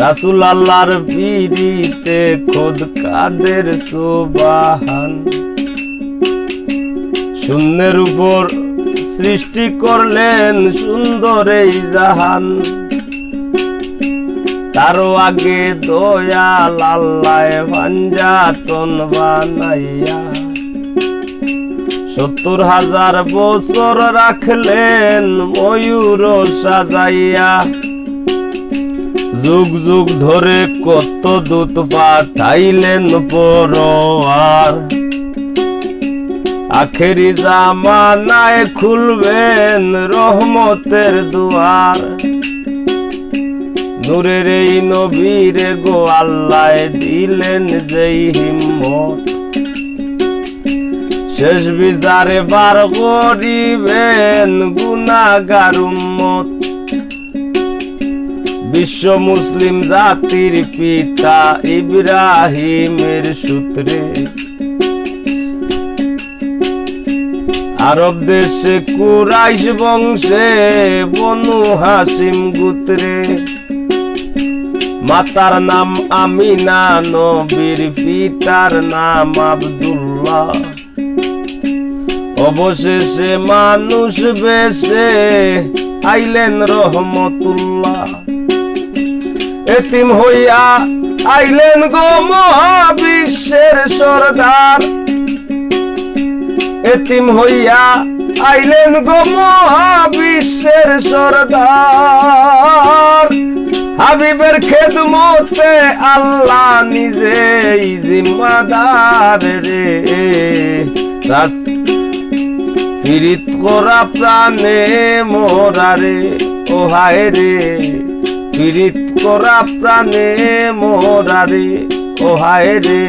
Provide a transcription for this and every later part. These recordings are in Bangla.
রাসুল আল্লাহর পিড়িতে খোদ কাদের সুবাহান। শূন্যের উপর সৃষ্টি করলেন সুন্দর এই জাহান। তারও আগে দয়াল আল্লাহ পাঞ্জাতন বানাইয়া সত্তর হাজার বছর রাখলেন ময়ূর সাজাইয়া। যুগ যুগ ধরে কত দূত পাঠাইলেন পরোয়ার। আখেরি জামানায় খুলবেন রহমতের দুয়ার। নূরের এই নবীরে গো আল্লাহ দিলেন যেই হিম্মত। শেষ বিচারে বার করিবেন গুনাগার উম্মত। বিশ্ব মুসলিম জাতির পিতা ইব্রাহিমের সূত্রে। আরব দেশে কুরাইশ বংশে বনু হাসিম গুত্রে। মাতার নাম আমিনা, নবীর পিতার নাম আব্দুল্লাহ। অবশেষে মানুষ বেশে আইলেন রহমতুল্লাহ। এতিম হইয়া আইলেন গো মহাবিশ্বের সরদার। এতিম হইয়া আইলেন গো মহাবিশ্বের সরদার। হাবিবের খেদমতে আল্লাহ নিজেই জিম্মাদার রে। রাত পীড়িত করা প্রাণে মোরারে ও হায় রে। পীড়িত করা প্রাণে মোরারে ও হায় রে,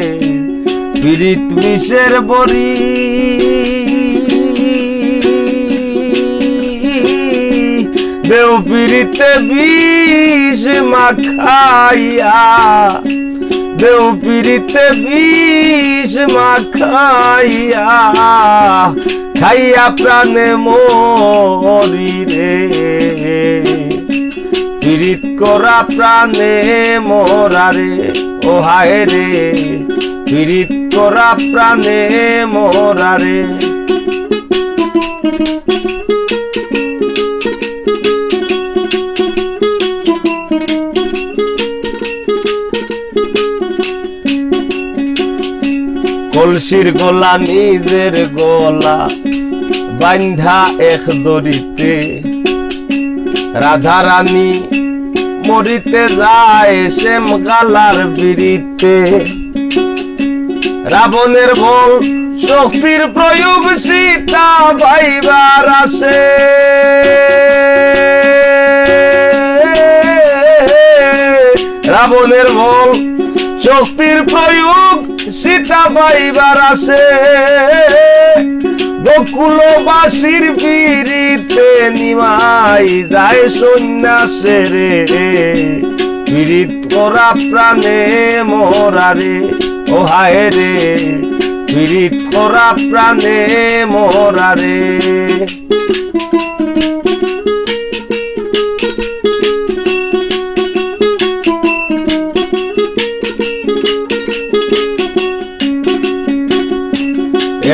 পীড়িত বিষের বরি দেও পীড়িতে বিষ মাখাইয়া, দেও পীড়িতে বিষ মাখাইয়া, খাইয়া প্রাণে মরি রে। পীড়িত করা প্রাণে মোরারে ও হায় রে। পীড়িত করা প্রাণে মোরারে কলসির গলা, নিজের গলা বান্ধা এক দড়িতে। রাধা রানী মরিতে যায় শ্যাম গালার বিড়িতে। রাবণের বল, শক্তির প্রয়োগ সীতা ভাইবার আসে। রাবণের বল, শক্তির প্রয়োগ সীতা পাইবার আসে। বকুলবাসীর পিড়িতে নিমাই যায় সন্ন্যাসে রে। পীড়িত করা প্রাণে মোরারে ও হায় রে। পীড়িত করা প্রাণে মোরারে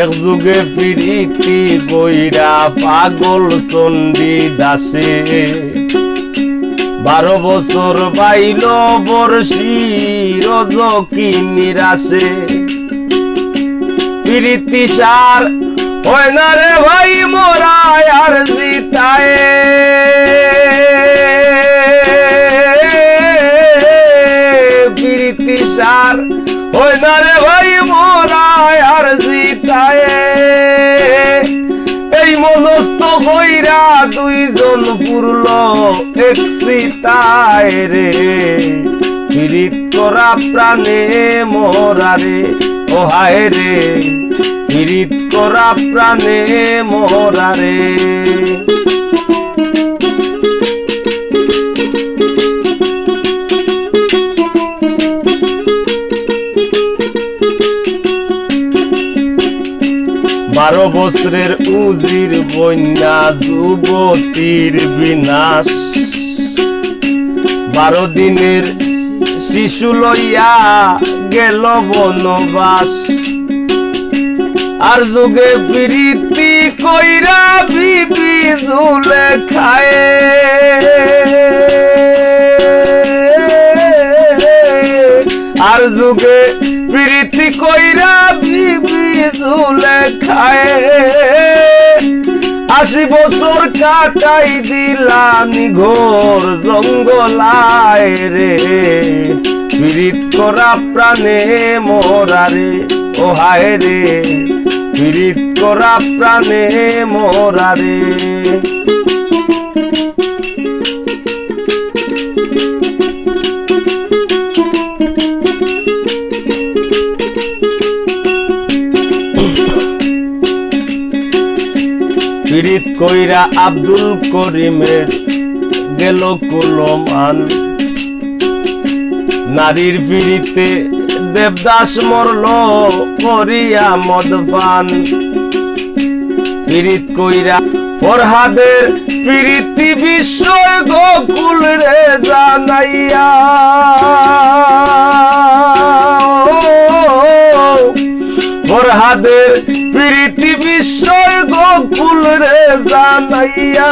এক যুগে প্রীতি বৈরা পাগল চণ্ডী দাসে। বারো বছর বাইল বর্ষি রজ কি নিরাশে। প্রীতি সার হয় না রে ভাই মোরায় আর জিতায়। প্রীতি সার হয় না রে ভাই মোরায় আর জিতায় এই মনস্থ হইরা দুইজন পুরল এক সীতায় রে। পীড়িত করা প্রাণে মরারে ও হায় রে। পীড়িত করা প্রাণে মোরারে বারো বছরের উজির বন্যা যুবতীর বিনাশ। বারো দিনের শিশু লইয়া গেল বনবাস। আর যুগে প্রীতি কইরা বিবি জুলে খায়। আর যুগে প্রীতি কইরা বিবি জুলে খায়। আশি বছর কাটাই দিলা নিঘোর জঙ্গলায় রে। পীড়িত করা প্রাণে মোরারে ও হায় রে। পীড়িত করা প্রাণে মোরারে কইরা আব্দুল করিমের গেল কুলমান নারীর পিড়িতে দেবদাস মরল করিয়া মদপান। পীড়িত কইরা ফরহাদের প্রীতি বিষয় গোকুল রে জানাইয়া। জানাইয়া,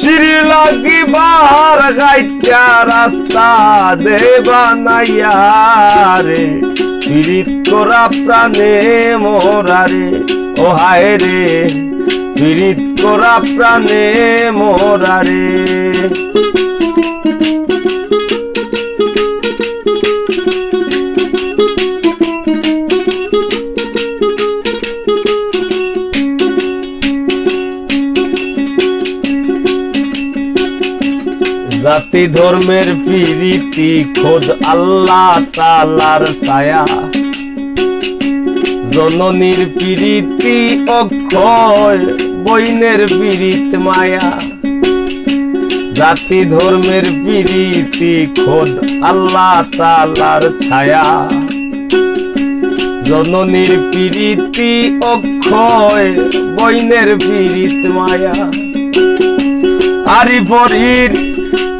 শ্রী লাগি বাহার গাইটা রাস্তা দে বানাইয়া রে। পীড়িত করা প্রাণে মোরারে ও হায় রে। পীড়িত করা প্রাণে মোরারে জাতি ধর্মের প্রীতি, খোদ আল্লাহ তালার ছায়া। জননীর প্রীতি অক্ষয়, বইনের পীড়িত মায়া। জাতি ধর্মের প্রীতি, খোদ আল্লাহ তালার ছায়া। জননীর প্রীতি অক্ষয়, বইনের পীড়িত মায়া। আরি পরীর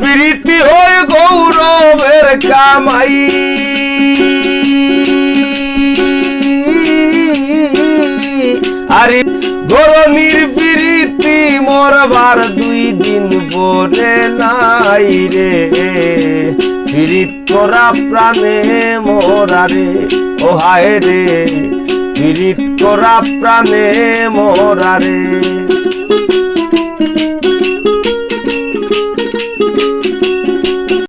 প্রীতি হয়ে গৌরবের কামাই। আরে গরমির প্রীতি মরবার দুই দিন পরে নাই রে। প্রীত করা প্রাণে মোরারে ও হায় রে। প্রীত করা প্রাণে মোরারে